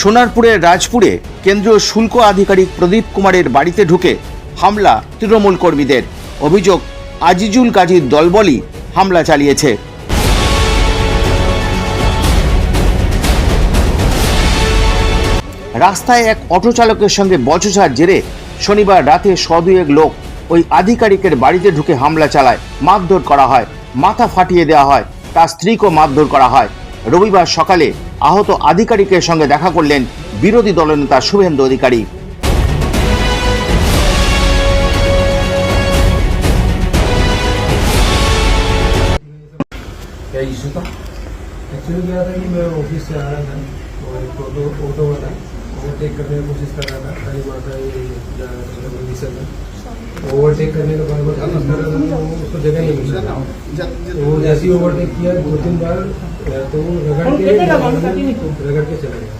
সোনারপুরের রাজপুরে কেন্দ্রীয় শুল্ক আধিকারিক প্রদীপ কুমারের বাড়িতে ঢুকে হামলা তৃণমূল কর্মীদের। অভিযোগ, আজিজুল গাজীর দলবলই হামলা চালিয়েছে। রাস্তায় এক অটো চালকের সঙ্গে বচসার জেরে শনিবার রাতে সদুয়েক লোক ওই আধিকারিকের বাড়িতে ঢুকে হামলা চালায়। মারধর করা হয়, মাথা ফাটিয়ে দেওয়া হয়, তার স্ত্রীকেও মারধর করা হয়। রবিবার সকালে আহত আধিকারিকের সঙ্গে দেখা করলেন বিরোধী দলনেতা শুভেন্দু অধিকারী क्या इशू था एक्चुअली क्या था कि मैं ऑफिस से आ रहा था और एक ऑटो ऑटो वाला ओवरटेक करने की कोशिश कर रहा था काली माता ये में ओवरटेक करने का बार बार कोशिश कर रहा था तो उसको जगह नहीं मिल रहा। तो वो जैसे ही ओवरटेक किया दो तीन बार तो वो रगड़ के रगड़ के चला गया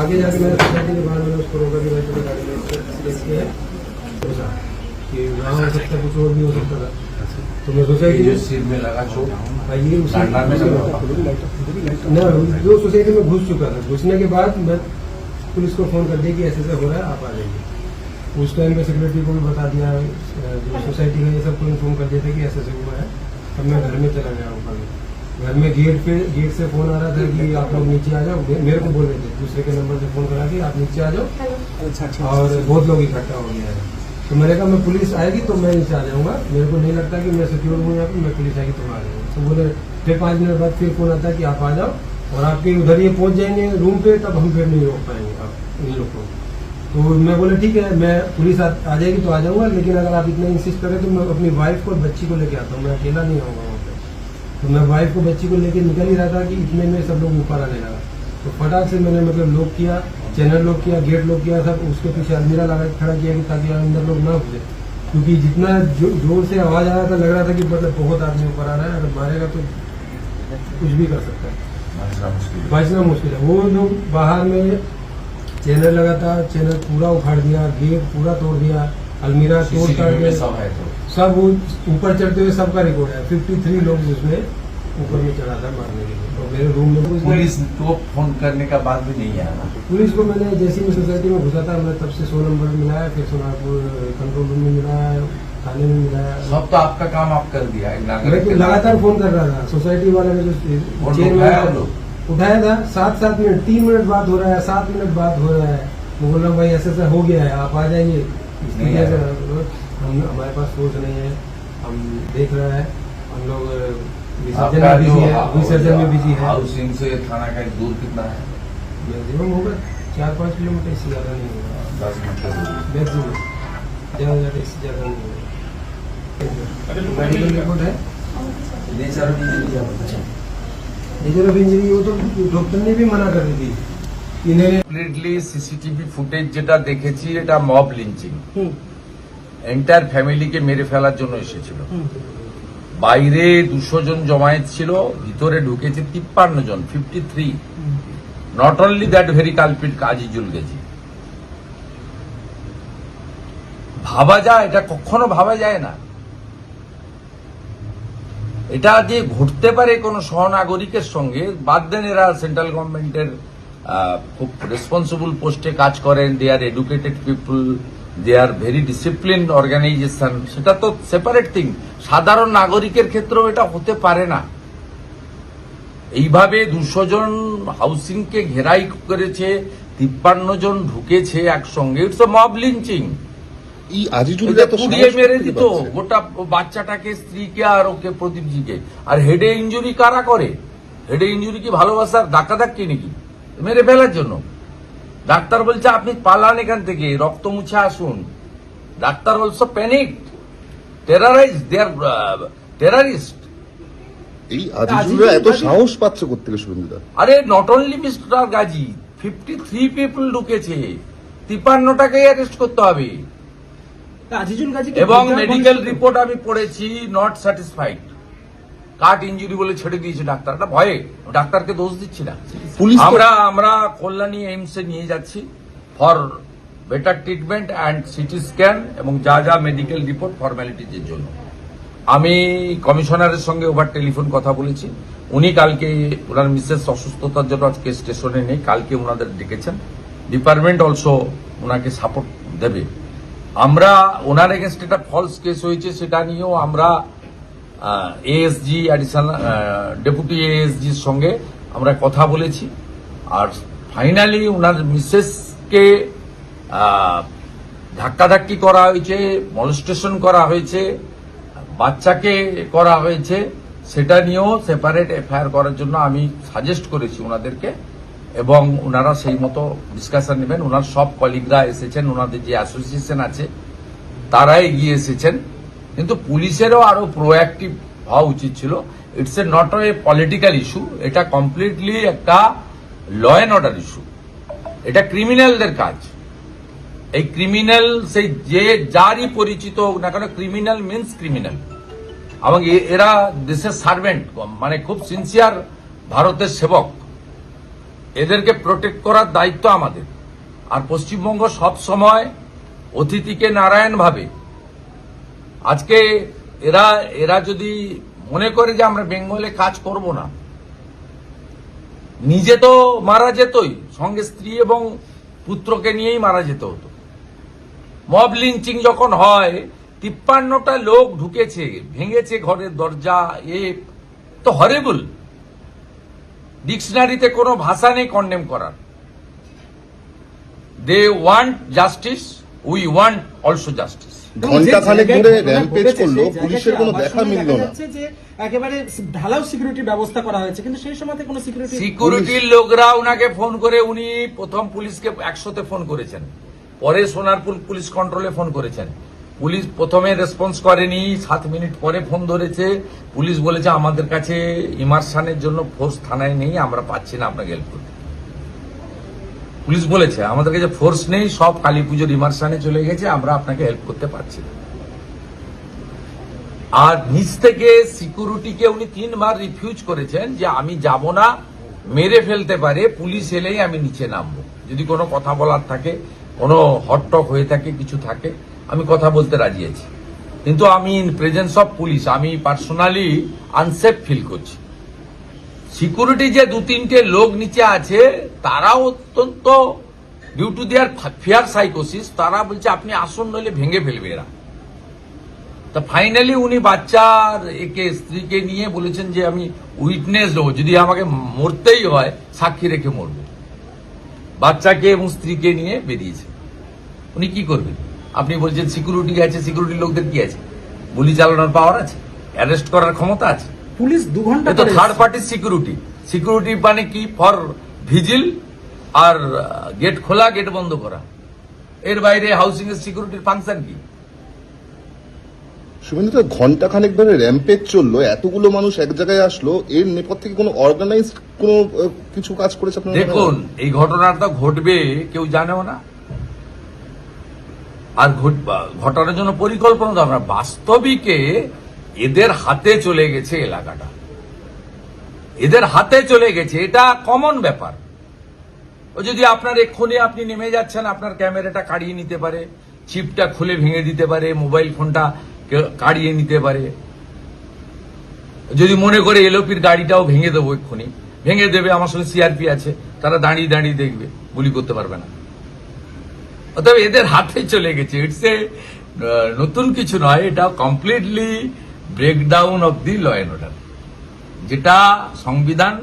आगे जाके मैंने सोसाइटी के बाहर मैंने उसको रोका कि भाई चलो गाड़ी में है। सोचा कि वहाँ हो सकता कुछ और भी हो सकता था। तो मैं सोसाइटी जो सिर में लगा चोट ये ना जो सोसाइटी में घुस चुका था। घुसने के बाद मैं पुलिस को फ़ोन कर दिया कि ऐसे ऐसा हो रहा है आप आ जाइए। उस टाइम पे सेक्रेटरी को भी बता दिया जो सोसाइटी का ये सबको इन्फॉर्म कर दिया था कि ऐसे ऐसे हुआ है। अब मैं घर में चला गया ऊपर घर में गेट पे गेट से फ़ोन आ रहा था कि आप लोग नीचे आ जाओ। मेरे को बोल रहे थे दूसरे के नंबर से फ़ोन करा के आप नीचे आ जाओ। और बहुत लोग इकट्ठा हो गया है। तो मैंने कहा मैं पुलिस आएगी तो मैं नीचे आ जाऊँगा। मेरे को नहीं लगता कि मैं सिक्योर हूँ यहाँ पे मैं पुलिस आएगी तो आ जाऊँगा। तो बोले फिर पाँच मिनट बाद फिर फ़ोन आता है कि आप आ जाओ और आपके उधर ये पहुँच जाएँगे रूम पे तब हम फिर नहीं रोक पाएँगे आप इन लोग को। तो मैं बोले ठीक है मैं पुलिस आ, आ जाएगी तो आ जाऊँगा लेकिन अगर आप इतना इंसिस्ट करें तो मैं अपनी वाइफ को बच्ची को लेके आता हूँ मैं अकेला नहीं आऊँगा वहाँ पे. तो मैं वाइफ को बच्ची को लेके निकल ही रहा था कि इतने में सब लोग ऊपर आने लगा तो फटाक से मैंने मतलब लॉक किया चैनल लॉक किया गेट लॉक किया सब उसके पीछे अलमीरा लगा खड़ा किया कि ताकि अंदर लोग ना घुसे। क्योंकि जितना जो, ज़ोर से आवाज़ आ रहा था लग रहा था कि मतलब बहुत आदमी ऊपर आ रहा है अगर मारेगा तो कुछ भी कर सकता है। है। बचना मुश्किल है। वो लोग बाहर में चैनल लगा था चैनल पूरा उखाड़ दिया गेट पूरा तोड़ दिया अलमीरा तोड़ CCTV काट में के सब तो। ऊपर चढ़ते हुए सबका रिकॉर्ड है। फिफ्टी थ्री लोग उसमें ऊपर में चढ़ा था मारने के लिए। और मेरे रूम में पुलिस को फ़ोन करने का बाद भी नहीं आया पुलिस को मैंने जैसे ही मैं सोसाइटी में घुसा था मैं तब से सौ नंबर मिलाया फिर सोनारपुर कंट्रोल रूम में मिलाया थाने में मिलाया सब तो आपका काम आप कर दिया तो लगातार फ़ोन कर रहा था। सोसाइटी वाले ने जो चेयरमैन उठाया था, वो सात सात मिनट तीन मिनट बाद हो रहा है सात मिनट बात हो रहा है। मैं बोल रहा हूँ भाई ऐसा ऐसा हो गया है आप आ जाइए। हम हमारे पास सोच नहीं है। हम देख रहे हैं। हम लोग विसर्जन में बिज़ी है विसर्जन में बिज़ी है। हाउसिंग से थाना का दूर कितना है? मैक्सिमम होगा चार पाँच किलोमीटर इससे ज़्यादा नहीं होगा। दस मिनट मैक्सिमम। ज़्यादा ज़्यादा इससे ज़्यादा नहीं होगा। मेडिकल रिपोर्ट है? है। नेचर ऑफ इंजरी वो तो डॉक्टर ने भी मना कर दी थी इन्हें কমপ্লিটলি সিসিটিভি ফুটেজ যেটা দেখেছি এটা মব লিঞ্চিং এন্টায়ার ফ্যামিলিকে মেরে ফেলার জন্য এসেছিল বাইরে দুশো জন জমায়েত ছিল ভিতরে ঢুকেছে তিপ্পান্ন জন fifty three not only that very culprit কাজিজুল গেছি ভাবা যায় এটা কখনো ভাবা যায় না এটা যে ঘটতে পারে কোনো সহনাগরিকের সঙ্গে, বাদ দেন এরা সেন্ট্রাল গভর্নমেন্টের খুব রেসপন্সিবল পোস্টে কাজ করেন they are educated people they are very discipline organisation সেটা তো সেপারেট থিং সাধারণ নাগরিকের ক্ষেত্রেও এটা হতে পারে না। এইভাবে দুশো জন হাউসিংকে ঘেরাই করেছে, তিপ্পান্ন জন ঢুকেছে একসঙ্গে। ইটস মব লিঞ্চিং এই আজিজুল এটা পুড়িয়ে মেরে দিত গোটা বাচ্চাটাকে স্ত্রীকে আর ওকে প্রদীপজিকে আর হেডে ইঞ্জুরি কারা করে? হেডে ইঞ্জুরি কি ভালোবাসার ধাক্কা ধাক্কি নাকি? মেরে ফেলার জন্য। ডাক্তার বলছে আপনি পালান এখান থেকে রক্ত মুছে আসুন। Doctor also panic terrorise they terrorist এই আজিজুলরা এত সাহস পাচ্ছে কোথেকে শুভেন্দুদা আরে not only mister Gazi fifty three people ঢুকেছে অ্যারেস্ট করতে হবে। এবং মেডিকেল রিপোর্ট আমি পড়েছি নট স্যাটিসফাইড কাট ইঞ্জুরি বলে ছেড়ে দিয়েছে ডাক্তারটা ভয়ে। ডাক্তারকে দোষ দিচ্ছি না। আমরা আমরা কল্যাণী এইমসে নিয়ে যাচ্ছি for better treatment and CT scan এবং যা যা মেডিকেল রিপোর্ট ফর্মালিটিজের জন্য। আমি কমিশনারের সঙ্গে ওভার টেলিফোন কথা বলেছি। উনি কালকে ওনার মিসেস অসুস্থতার জন্য আজকে স্টেশনে নেই কালকে ওনাদের ডেকেছেন। ডিপার্টমেন্ট অলসো ওনাকে সাপোর্ট দেবে। আমরা ওনার এগেনস্ট একটা ফলস কেস হয়েছে, সেটা নিয়েও আমরা এএসজি অ্যাডিশনাল ডেপুটি এএসজির সঙ্গে আমরা কথা বলেছি। আর ফাইনালি ওনার মিসেসকে ধাক্কাধাক্কি করা হয়েছে মলস্টেশন করা হয়েছে, বাচ্চাকে করা হয়েছে, সেটা নিয়েও সেপারেট এফআইআর করার জন্য আমি সাজেস্ট করেছি ওনাদেরকে। এবং ওনারা সেই মতো ডিসকাশন নেবেন। ওনার সব কলিগরা এসেছেন ওনাদের যে অ্যাসোসিয়েশন আছে, তারা এগিয়ে এসেছেন। কিন্তু পুলিশেরও আরও প্রোঅ্যাক্টিভ হওয়া উচিত ছিল। It's a not a political issue এটা কমপ্লিটলি একটা ল অ্যান্ড অর্ডার ইস্যু এটা ক্রিমিনালদের কাজ। এই ক্রিমিনাল সেই যে যারই পরিচিত হোক না কেন ক্রিমিনাল মিন্স ক্রিমিনাল এবং এরা দেশের সার্ভেন্ট মানে খুব সিনসিয়ার ভারতের সেবক। এদেরকে প্রোটেক্ট করার দায়িত্ব আমাদের। আর পশ্চিমবঙ্গ সব সময় অতিথিকে নারায়ণ ভাবে আজকে এরা এরা যদি মনে করে যে আমরা বেঙ্গলে কাজ করব না, নিজে তো মারা যেতই, সঙ্গে স্ত্রী এবং পুত্রকে নিয়েই মারা যেত হতো। মব লিঞ্চিং যখন হয়, তিপ্পান্নটা লোক ঢুকেছে, ভেঙেছে ঘরের দরজা, এ, তো হরেবল ডিকশনারিতে কোনো ভাষা নেই কন্ডেম করার। They want justice we want also justice ঘণ্টা খানেক ধরে র্যাম্পেজ করল পুলিশের কোনো দেখা মিলল না। যে একেবারে ঢালাও সিকিউরিটি ব্যবস্থা করা হয়েছে কিন্তু সেই সময় কোনো সিকিউরিটি সিকিউরিটির লোকরা উনাকে ফোন করে উনি প্রথম পুলিশকে একশোতে ফোন করেছেন। পরে সোনারপুর পুলিশ কন্ট্রোলে ফোন করেছেন। পুলিশ প্রথমে রেসপন্স করেনি। সাত মিনিট পরে ফোন ধরেছে। পুলিশ বলেছে, আমাদের কাছে ইমার্শনের জন্য ফোর্স থানায় নেই, আমরা পাচ্ছি না আপনাকে হেল্প করতে। পুলিশ বলেছে, আমাদের কাছে ফোর্স নেই, সব কালী পুজোর ইমার্শনে চলে গেছে, আমরা আপনাকে হেল্প করতে পারছি না। আর নিচ থেকে সিকিউরিটিকে উনি তিনবার রিফিউজ করেছেন যে, আমি যাব না, মেরে ফেলতে পারে, পুলিশ এলেই আমি নিচে নামবো। যদি কোনো কথা বলার থাকে, কোনো হটটক হয়ে থাকে, কিছু থাকে আমি কথা বলতে রাজি আছি। কিন্তু আমি ইন প্রেজেন্স অফ পুলিশ আমি পার্সোনালি আনসেফ ফিল করছি। সিকিউরিটি যে দু তিনটে লোক নিচে আছে, তারাও অত্যন্ত ডিউ টু দেয়ার ফিয়ার সাইকোসিস তারা বলছে, আপনি আসুন, নইলে ভেঙে ফেলবে এরা। তা ফাইনালি উনি বাচ্চার একে স্ত্রীকে নিয়ে বলেছেন যে, আমি উইটনেস দেবো, যদি আমাকে মরতেই হয়, সাক্ষী রেখে মরবো। বাচ্চাকে এবং স্ত্রীকে নিয়ে বেরিয়েছে। উনি কি করবেন? আপনি বলছেন সিকিউরিটি আছে সিকিউরিটি লোকদের কি আছে? গুলি চালানোর পাওয়ার আছে? অ্যারেস্ট করার ক্ষমতা আছে? পুলিশ দু ঘণ্টা তো থার্ড। পার্টি সিকিউরিটি সিকিউরিটি মানে কি? ফর ভিজিল আর গেট খোলা গেট বন্ধ করা। এর বাইরে হাউসিং এর সিকিউরিটির ফাংশন কি? শুভেন্দু ঘণ্টা খানেক ধরে র্যাম্পেজ চলল এতগুলো মানুষ এক জায়গায় আসলো এর নেপথ্য থেকে কোনো অর্গানাইজড কোনো কিছু কাজ করেছে দেখুন এই ঘটনাটা ঘটবে কেউ জানেও না। আর ঘট- ঘটানোর জন্য পরিকল্পনা দরকার বাস্তবিকে এদের হাতে চলে গেছে এলাকাটা। এদের হাতে চলে গেছে, এটা কমন ব্যাপার। ও যদি আপনার এক্ষুনি আপনি নেমে যাচ্ছেন, আপনার ক্যামেরাটা কাড়িয়ে নিতে পারে চিপটা খুলে ভেঙে দিতে পারে মোবাইল ফোনটা কাড়িয়ে নিতে পারে। যদি মনে করে এলোপির গাড়িটাও ভেঙে দেবো এক্ষুনি, ভেঙে দেবে, আমার সঙ্গে সিআরপি আছে, তারা দাঁড়িয়ে দাঁড়িয়ে দেখবে, গুলি করতে পারবে না। অতএব এদের হাতে চলে গেছে। ইটস এ নতুন কিছু নয়, এটা completely breakdown of the law and order যেটা সংবিধান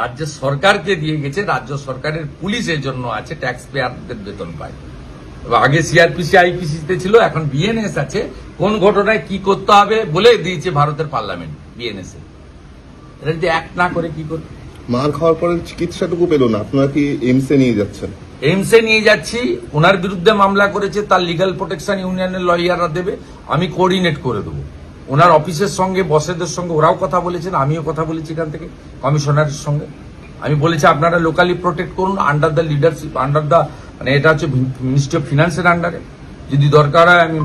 রাজ্য সরকারকে দিয়ে গেছে, রাজ্য সরকারের পুলিশ এর জন্য আছে ট্যাক্স পেয়ারদের বেতন পায়। আগে সিআরপিসি আইপিসিতে ছিল, এখন বিএনএস আছে। কোন ঘটনায় কি করতে হবে বলে দিয়েছে ভারতের পার্লামেন্ট বিএনএস এ। এটা যদি অ্যাক্ট না করে কি করবে? মার খাওয়ার পরে চিকিৎসাটুকু পেল না, আপনারা কি এমসে নিয়ে যাচ্ছেন? এইমসে নিয়ে যাচ্ছি ওনার বিরুদ্ধে মামলা করেছে, তার লিগাল প্রোটেকশন ইউনিয়নের লয়াররা দেবে, আমি কোঅর্ডিনেট করে দেবো। ওনার অফিসের সঙ্গে বসেদের সঙ্গে, ওরাও কথা বলেছেন, আমিও কথা বলেছি এখান থেকে কমিশনারের সঙ্গে। আমি বলেছি, আপনারা লোকালি প্রোটেক্ট করুন under the leadership under the মানে এটা হচ্ছে মিনিস্ট্রি অফ ফিনান্সের আন্ডারে যদি দরকার হয়, আমি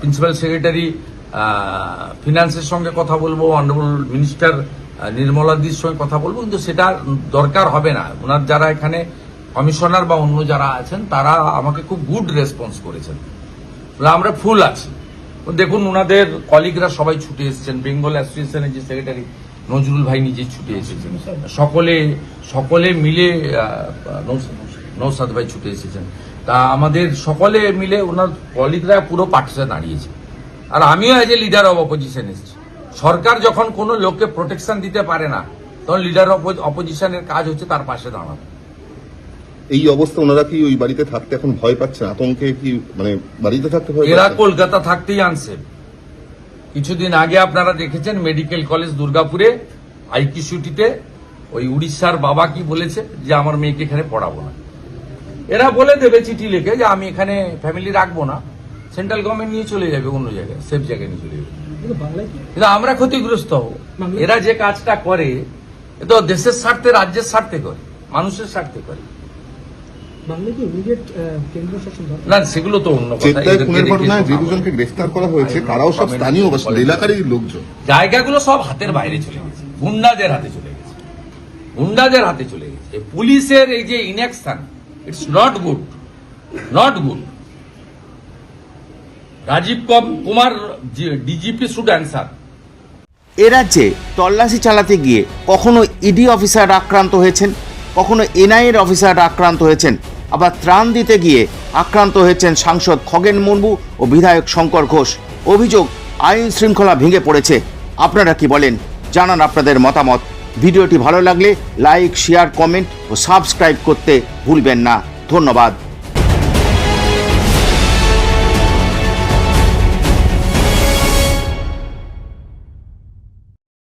প্রিন্সিপাল সেক্রেটারি ফিনান্সের সঙ্গে কথা বলব অনারেবল মিনিস্টার নির্মলাদির সঙ্গে কথা বলব, কিন্তু সেটা দরকার হবে না। ওনার যারা এখানে কমিশনার বা অন্য যারা আছেন তারা আমাকে খুব গুড রেসপন্স করেছেন। আমরা ফুল আছি। দেখুন ওনাদের কলিগরা সবাই ছুটে এসেছেন। বেঙ্গল অ্যাসোসিয়েশনের যে সেক্রেটারি নজরুল ভাই নিজে ছুটে এসেছেন। সকলে সকলে মিলে নৌসাদ ভাই ছুটে এসেছেন। তা আমাদের সকলে মিলে ওনার কলিগরা পুরো পার্টিতে দাঁড়িয়েছে। আর আমিও as a leader of opposition এসেছি। সরকার যখন কোনো লোককে প্রোটেকশন দিতে পারে না তখন লিডার অফ অপোজিশনের কাজ হচ্ছে তার পাশে দাঁড়ানো। এই অবস্থা ওনারা কি ওই বাড়িতে থাকতে এখন ভয় পাচ্ছেন আতঙ্কে কি মানে বাড়িতে থাকতে ভয় এরা কলকাতা থাকতেই আনছে। কিছুদিন আগে আপনারা দেখেছেন মেডিকেল কলেজ দুর্গাপুরে আইকিসিউটিতে ওই উড়িষ্যার বাবা কি বলেছে যে আমার মেয়েকে এখানে পড়াবো না। এরা বলে দেবে চিঠি লিখে যে আমি এখানে ফ্যামিলি রাখব না। সেন্ট্রাল গভর্নমেন্ট নিয়ে চলে যাবে অন্য জায়গায় সেফ জায়গায় নিয়ে চলে যাবে। কিন্তু আমরা ক্ষতিগ্রস্ত হব। এরা যে কাজটা করে এ তো দেশের স্বার্থে রাজ্যের স্বার্থে করে মানুষের স্বার্থে করে। না সেগুলো তো অন্য কথা। চেত্তায় এদেরকে খুনের রেখে ঘটনায় যে দুজনকে গ্রেফতার করা হয়েছে তারাও সব স্থানীয় বাসিন্দা এলাকারই লোকজন। জায়গাগুলো সব হাতের বাইরে চলে গেছে। গুন্ডাদের হাতে চলে গেছে। গুন্ডাদের হাতে চলে গেছে। পুলিশের এই যে inaction its not good not good Rajeev com- Kumar DGP should answer এ রাজ্যে তল্লাশি চালাতে গিয়ে কখনো ইডি অফিসার আক্রান্ত হয়েছেন? কখনো এনআইএর অফিসার আক্রান্ত হয়েছেন? আবার ত্রাণ দিতে গিয়ে আক্রান্ত হয়েছেন সাংসদ খগেন মুর্মু ও বিধায়ক শঙ্কর ঘোষ। অভিযোগ, আইন শৃঙ্খলা ভেঙে পড়েছে। আপনারা কি বলেন? জানান আপনাদের মতামত। ভিডিওটি ভালো লাগলে লাইক, শেয়ার, কমেন্ট ও সাবস্ক্রাইব করতে ভুলবেন না। ধন্যবাদ।